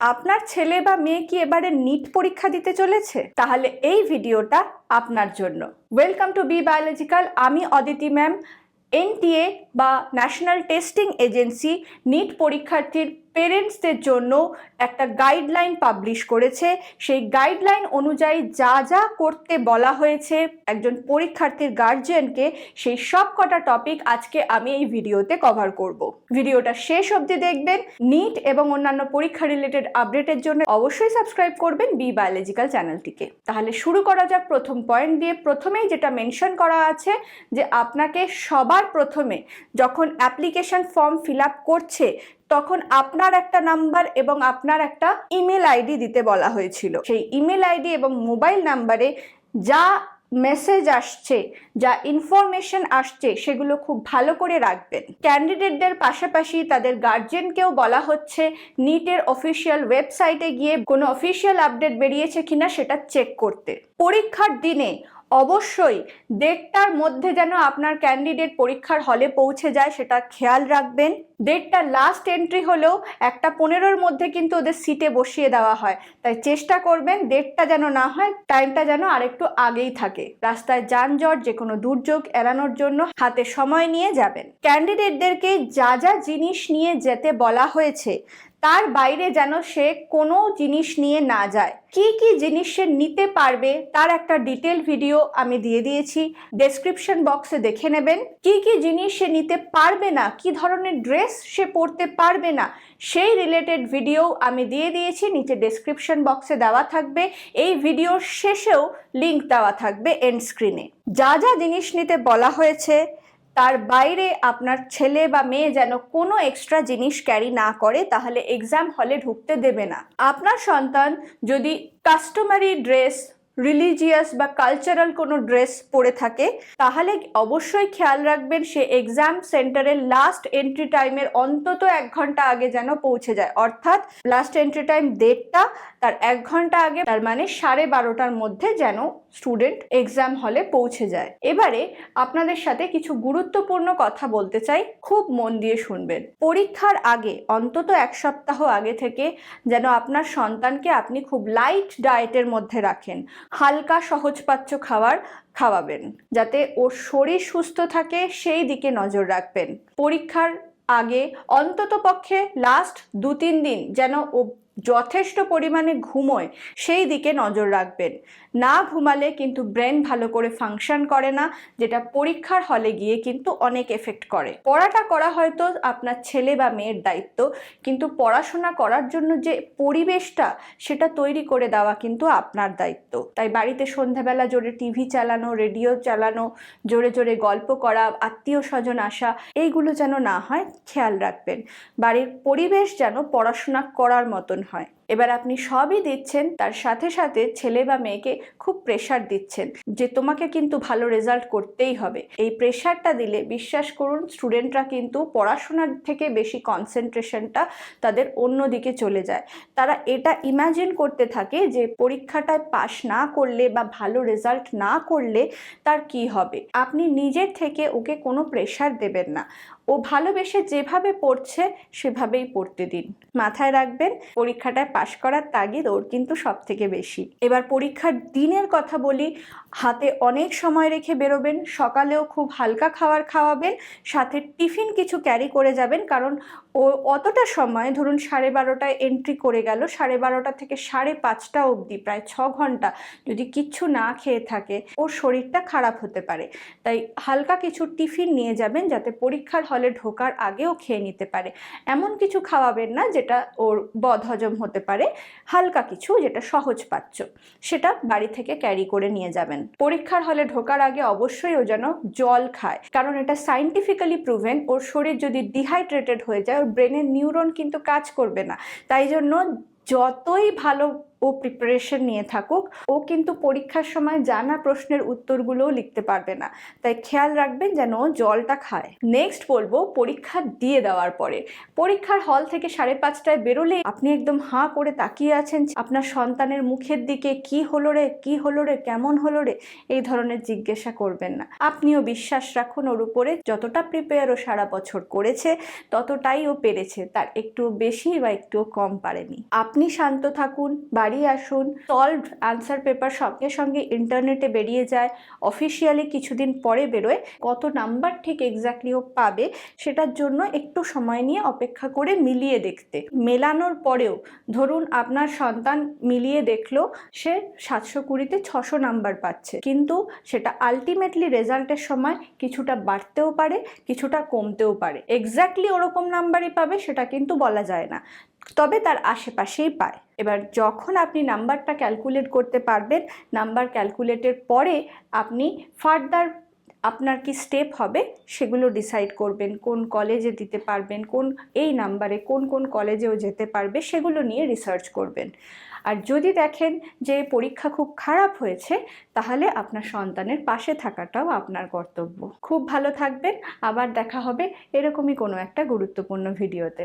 আপনার ছেলে বা মেয়ে কি এবারে নিট পরীক্ষা দিতে চলেছে? তাহলে এই ভিডিওটা আপনার জন্য। ওয়েলকাম টু বি বায়োলজিক্যাল আমি অদিতি ম্যাম এনটিএ বা ন্যাশনাল টেস্টিং এজেন্সি নিট পরীক্ষার্থীর পেরেন্টসদের জন্য একটা গাইডলাইন পাবলিশ করেছে। সেই গাইডলাইন অনুযায়ী যা যা করতে বলা হয়েছে একজন পরীক্ষার্থীর গার্জিয়ানকে সেই সব কটা টপিক আজকে আমি এই ভিডিওতে কভার করব। ভিডিওটা শেষ অবধি দেখবেন। নিট এবং অন্যান্য পরীক্ষা রিলেটেড আপডেটের জন্য অবশ্যই সাবস্ক্রাইব করবেন বি বায়োলজিক্যাল চ্যানেলটিকে তাহলে শুরু করা যাক প্রথম পয়েন্ট দিয়ে। প্রথমেই যেটা মেনশন করা আছে যে আপনাকে সবার প্রথমে যখন অ্যাপ্লিকেশন ফর্ম ফিল করছে তখন আপনার একটা নাম্বার এবং আপনার একটা ইমেল আইডি দিতে বলা হয়েছিল। সেই ইমেল আইডি এবং মোবাইল নাম্বারে যা মেসেজ আসছে, যা ইনফরমেশন আসছে, সেগুলো খুব ভালো করে রাখবেন। ক্যান্ডিডেটদের পাশাপাশি তাদের গার্জেনকেও বলা হচ্ছে, নিটের অফিসিয়াল ওয়েবসাইটে গিয়ে কোনো অফিসিয়াল আপডেট বেরিয়েছে কিনা সেটা চেক করতে। পরীক্ষার দিনে অবশ্যই ডেটটার মধ্যে যেন আপনার ক্যান্ডিডেট পরীক্ষার হলে পৌঁছে যায়, সেটা খেয়াল রাখবেন। ডেটটা লাস্ট এন্ট্রি হলেও একটা পনেরোর মধ্যে কিন্তু ওদের সিটে বসিয়ে দেওয়া হয়। তাই চেষ্টা করবেন ডেটটা যেন না হয় টাইমটা যেন আরেকটু আগেই থাকে। রাস্তায় যানজট যে কোনো দুর্যোগ এড়ানোর জন্য হাতে সময় নিয়ে যাবেন। ক্যান্ডিডেটদেরকে যা যা জিনিস নিয়ে যেতে বলা হয়েছে তার বাইরে যেন সে কোনো জিনিস নিয়ে না যায়। কি কি জিনিস সে নিতে পারবে তার একটা ডিটেল ভিডিও আমি দিয়ে দিয়েছি। ডেসক্রিপশন বক্সে দেখে নেবেন। কি কি জিনিস সে নিতে পারবে না, কি ধরনের ড্রেস সে পরতে পারবে না, সেই রিলেটেড ভিডিও আমি দিয়ে দিয়েছি। নিচে ডেসক্রিপশন বক্সে দেওয়া থাকবে। এই ভিডিওর শেষেও লিংক দেওয়া থাকবে এন্ড স্ক্রিনে যা যা জিনিস নিতে বলা হয়েছে তার বাইরে আপনার ছেলে বা মেয়ে যেন কোনো এক্সট্রা জিনিস ক্যারি না করে, তাহলে এক্সাম হলে ঢুকতে দেবে না। আপনার সন্তান যদি কাস্টমারি ড্রেস রিলিজিয়াস বা কালচারাল কোনো ড্রেস পরে থাকে, তাহলে অবশ্যই খেয়াল রাখবেন সে এক্সাম সেন্টারের লাস্ট এন্ট্রি টাইমের অন্তত এক ঘণ্টা আগে যেন পৌঁছে যায়। অর্থাৎ লাস্ট এন্ট্রি টাইম দেড়টা তার এক ঘণ্টা আগে, তার মানে সাড়ে বারোটার মধ্যে যেন স্টুডেন্ট এক্সাম হলে পৌঁছে যায়। এবারে আপনাদের সাথে কিছু গুরুত্বপূর্ণ কথা বলতে চাই। খুব মন দিয়ে শুনবেন। পরীক্ষার আগে, অন্তত এক সপ্তাহ আগে থেকে যেন আপনার সন্তানকে আপনি খুব লাইট ডায়েটের মধ্যে রাখেন। হালকা সহজপাচ্য খাবার খাওয়াবেন, যাতে ওর শরীর সুস্থ থাকে, সেই দিকে নজর রাখবেন। পরীক্ষার আগে অন্তত পক্ষে লাস্ট দু তিন দিন যেন ও যথেষ্ট পরিমাণে ঘুমোয়, সেই দিকে নজর রাখবেন। না ঘুমালে কিন্তু ব্রেন ভালো করে ফাংশন করে না, যেটা পরীক্ষার হলে গিয়ে কিন্তু অনেক এফেক্ট করে। পড়াটা করা হয়তো আপনার ছেলে বা মেয়ের দায়িত্ব, কিন্তু পড়াশোনা করার জন্য যে পরিবেশটা, সেটা তৈরি করে দেওয়া কিন্তু আপনার দায়িত্ব। তাই বাড়িতে সন্ধ্যাবেলা জোরে টিভি চালানো, রেডিও চালানো, জোরে জোরে গল্প করা, আত্মীয় স্বজন আসা, এইগুলো যেন না হয়, খেয়াল রাখবেন। বাড়ির পরিবেশ যেন পড়াশোনা করার মতন হয়। এবার আপনি সবই দিচ্ছেন, তার সাথে সাথে ছেলে বা মেয়েকে খুব প্রেশার দিচ্ছেন যে তোমাকে কিন্তু ভালো রেজাল্ট করতেই হবে। এই প্রেশারটা দিলে বিশ্বাস করুন স্টুডেন্টরা কিন্তু পড়াশোনার থেকে বেশি কনসেন্ট্রেশনটা তাদের অন্য দিকে চলে যায়। তারা এটা ইমাজিন করতে থাকে যে পরীক্ষাটায় পাশ না করলে বা ভালো রেজাল্ট না করলে তার কি হবে? আপনি নিজের থেকে ওকে কোনো প্রেশার দেবেন না। ও ভালোবেসে যেভাবে পড়ছে, সেভাবেই পড়তে দিন। মাথায় রাখবেন, পরীক্ষাটায় পাশ করার তাগিদ ওর কিন্তু সব থেকে বেশি। এবার পরীক্ষার দিনের কথা বলি, হাতে অনেক সময় রেখে বেরোবেন, সকালেও খুব হালকা খাবার খাওয়াবেন, সাথে টিফিন কিছু ক্যারি করে যাবেন, কারণ ও অতটা সময়, ধরুন সাড়ে বারোটায় এন্ট্রি করে গেল, সাড়ে বারোটা থেকে সাড়ে পাঁচটা অবধি, প্রায় ছ ঘণ্টা যদি কিচ্ছু না খেয়ে থাকে, ওর শরীরটা খারাপ হতে পারে। তাই হালকা কিছু টিফিন নিয়ে যাবেন, যাতে পরীক্ষার হলে ঢোকার আগেও খেয়ে নিতে পারে। এমন কিছু খাওয়াবেন না, যেটা ওর বদহজম হতে পারে, হালকা কিছু যেটা সহজ পাচ্ছ, সেটা বাড়ি থেকে ক্যারি করে নিয়ে যাবেন। পরীক্ষার হলে ঢোকার আগে অবশ্যই ও যেন জল খায়, কারণ এটা সাইন্টিফিক্যালি প্রুভেন ওর শরীর যদি ডিহাইড্রেটেড হয়ে যায়, ওর ব্রেনের নিউরন কিন্তু কাজ করবে না। তাই জন্য যতই ভালো ও প্রিপারেশন নিয়ে থাকুক। ও কিন্তু পরীক্ষার সময় জানা প্রশ্নের উত্তরগুলোও লিখতে পারবে না। তাই খেয়াল রাখবেন যেন জলটা খায়। নেক্সট বলব পরীক্ষা দিয়ে দেওয়ার পরে। পরীক্ষার হল থেকে সাড়ে পাঁচটায় বেরোলে আপনি একদম হাঁ করে তাকিয়ে আছেন আপনার সন্তানের মুখের দিকে কি হলো রে, কি হলো রে, কেমন হলো রে, এই ধরনের জিজ্ঞাসা করবেন না। আপনিও বিশ্বাস রাখুন ওর উপরে, যতটা প্রিপেয়ার ও সারা বছর করেছে, ততটাই ও পেরেছে। তার একটু বেশি বা একটু কম পারেনি। আপনি শান্ত থাকুন বাড়ি আসুন। সলভ আনসার পেপার সঙ্গে সঙ্গে ইন্টারনেটে বেরিয়ে যায়। অফিসিয়ালি কিছুদিন পরে বেরোয়। কত নাম্বার ঠিক এক্স্যাক্টলি ও পাবে সেটার জন্য একটু সময় নিয়ে অপেক্ষা করে মিলিয়ে দেখতে। মেলানোর পরেও ধরুন আপনার সন্তান মিলিয়ে দেখল, সে সাতশো কুড়িতে ছশো নাম্বার পাচ্ছে। কিন্তু সেটা আলটিমেটলি রেজাল্টের সময় কিছুটা বাড়তেও পারে, কিছুটা কমতেও পারে। এক্স্যাক্টলি ওরকম নাম্বারই পাবে সেটা কিন্তু বলা যায় না। তবে তার আশেপাশেই পায়। এবার যখন আপনি নাম্বারটা ক্যালকুলেট করতে পারবেন, নাম্বার ক্যালকুলেটের পরে আপনি ফার্দার আপনার কি স্টেপ হবে সেগুলো ডিসাইড করবেন, কোন কলেজে দিতে পারবেন, কোন, এই নাম্বারে কোন কোন কলেজেও যেতে পারবে সেগুলো নিয়ে রিসার্চ করবেন। আর যদি দেখেন যে পরীক্ষা খুব খারাপ হয়েছে, তাহলে আপনার সন্তানের পাশে থাকাটাও আপনার কর্তব্য। খুব ভালো থাকবেন, আবার দেখা হবে এরকমই কোনো একটা গুরুত্বপূর্ণ ভিডিওতে